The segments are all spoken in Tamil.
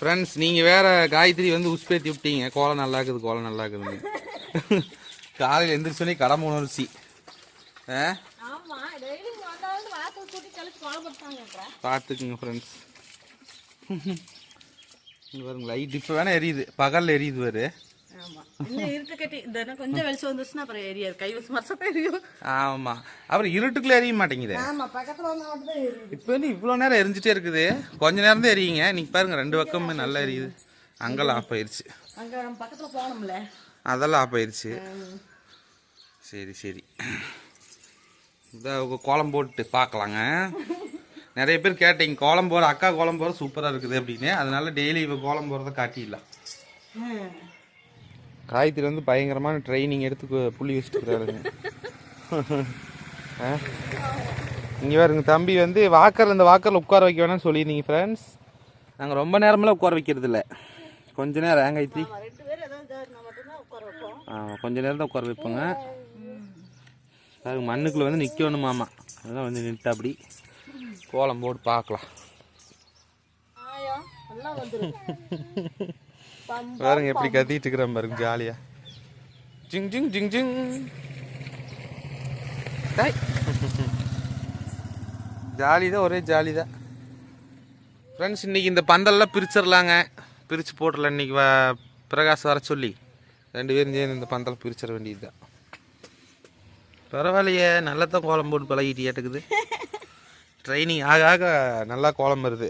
ஃப்ரெண்ட்ஸ் நீங்கள் வேற காயத்ரி வந்து உஸ்பேத்தி விட்டீங்க. கோலம் நல்லா இருக்குது கோலம் நல்லா இருக்குதுன்னு காலையில் எந்திரிச்சோன்னே கடமை உணர்ச்சி பார்த்துக்குங்க ஃப்ரெண்ட்ஸ் இங்கே பாருங்க லைட் இப்போ வேணால் எரியுது. பகலில் எரியுது வேறு. ஆமா. அப்புறம் இருட்டுக்குள்ளே எரிய மாட்டேங்குது. இப்போ வந்து இவ்வளோ நேரம் எரிஞ்சிட்டே இருக்குது. கொஞ்ச நேரம் தான் எரியுங்க. இன்னைக்கு பாருங்க ரெண்டு பக்கமுமே நல்லா எரியுது. அங்கெல்லாம் ஆஃப் ஆயிடுச்சு அதெல்லாம் ஆஃப் ஆயிடுச்சு சரி சரி. கோலம் போட்டு பார்க்கலாங்க. நிறைய பேர் கேட்டீங்க கோலம் போகிற அக்கா கோலம் போகிற சூப்பராக இருக்குது அப்படின்னு. அதனால டெய்லி இப்போ கோலம் போகிறத காட்டிடலாம். காயத்ரி வந்து பயங்கரமான ட்ரைனிங் எடுத்து புள்ளி வச்சுட்டுருக்காருங்க இங்கே பாருங்க தம்பி வந்து வாக்கரில் இந்த வாக்கரில் உட்கார வைக்க வேணாம்னு சொல்லியிருந்தீங்க ஃப்ரெண்ட்ஸ் நாங்கள் ரொம்ப நேரமெல்லாம் உட்கார வைக்கிறது இல்ல. கொஞ்ச நேரம் ஏன் காயத்ரி ஆமா, ரெண்டு பேரும் ஏதாவது இதா இருந்தா மட்டும்தான் உட்கார வைப்போம். ஆ, கொஞ்ச நேரம் தான் உட்கார வைப்போங்க. பாருங்க மண்ணுக்குள்ள வந்து நிற்கணுமாமா அதெல்லாம் வந்து நின்றுட்டு அப்படி. கோலம் போட்டு பார்க்கலாம். பாருங்க எப்படி கத்திட்டு இருக்கிறேன் பாருங்க ஜாலியா. ஜிங் ஜிங் ஜிங் ஜிங். டேய். ஜாலி தான் ஒரே ஜாலி தான் ஃப்ரெண்ட்ஸ் இன்னைக்கு இந்த பந்தல்லாம் பிரிச்சிடலாங்க பிரித்து போட்டுடலாம் இன்னைக்கு வ பிரகாஷ் வர சொல்லி. ரெண்டு பேரும் சேர்ந்து இந்த பந்தலை பிரிச்சிட வேண்டியது தான் பரவாயில்லையே நல்லா தான் கோலம் போட்டு பழகிட்டியாட்டுக்குது. ட்ரைனிங் ஆக ஆக நல்லா கோலம் வருது.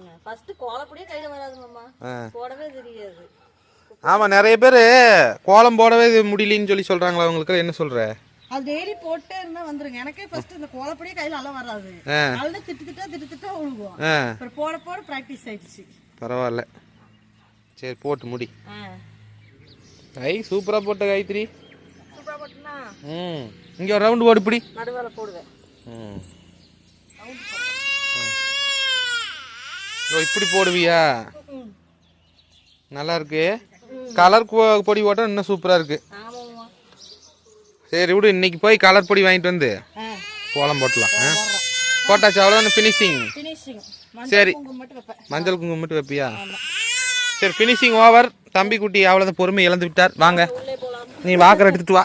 ஆமாங்க ஃபர்ஸ்ட் கோலப்படியே கையில வராது மாமா ஆ. போடவே தெரியாது. ஆமாம் நிறைய பேர் கோலம் போடவே இது முடியலன்னு சொல்லி சொல்கிறாங்களா அவங்களுக்கு என்ன சொல்கிற அது டெய்லி போட்டே இருந்தா வந்துருங்க. எனக்கே ஃபர்ஸ்ட் இந்த கோலப்படியே கையில நல்லா வராது. ஆ. அதுல திட்டு திட்டா திட்டு திட்டா விழுகும் அப்புறம் போட போட ப்ராக்டிஸ் ஆயிடுச்சு. பரவாயில்ல. சரி போட்டு முடி. ஆ. ஐ சூப்பராக போட்ட காயத்ரி. சூப்பரா போட்டுனா? ம். இங்கே ஒரு ரவுண்டு போடு இப்படி நடுவேல போடுவேன். ம். ஓ இப்படி போடுவியா? நல்லா இருக்கு கலர் பொடி போட்டால் இன்னும் சூப்பராக இருக்கு. சரி விடு இன்னைக்கு போய் கலர் பொடி வாங்கிட்டு வந்து கோலம் போட்டலாம். போட்டாச்சு அவ்வளோதானே ஃபினிஷிங் சரி. மஞ்சள் குங்குமம் மட்டும் வைப்பியா? சரி ஃபினிஷிங் ஓவர் தம்பி குட்டி அவ்வளோதான் பொறுமை இழந்து விட்டார். வாங்க. நீ வாக்கரை எடுத்துட்டு வா.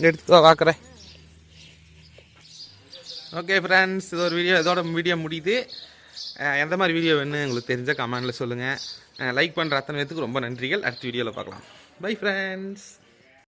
எடுத்துட்டு வா வாக்கரை. ஓகே ஃப்ரெண்ட்ஸ் இது ஒரு வீடியோ இதோட வீடியோ முடியுது. எந்த மாதிரி வீடியோ வேணும்னு உங்களுக்கு தெரிஞ்ச கமெண்டில் சொல்லுங்கள் லைக் பண்ணுற அத்தனை பேத்துக்கு ரொம்ப நன்றிகள். அடுத்த வீடியோவில் பார்க்கலாம். Bye friends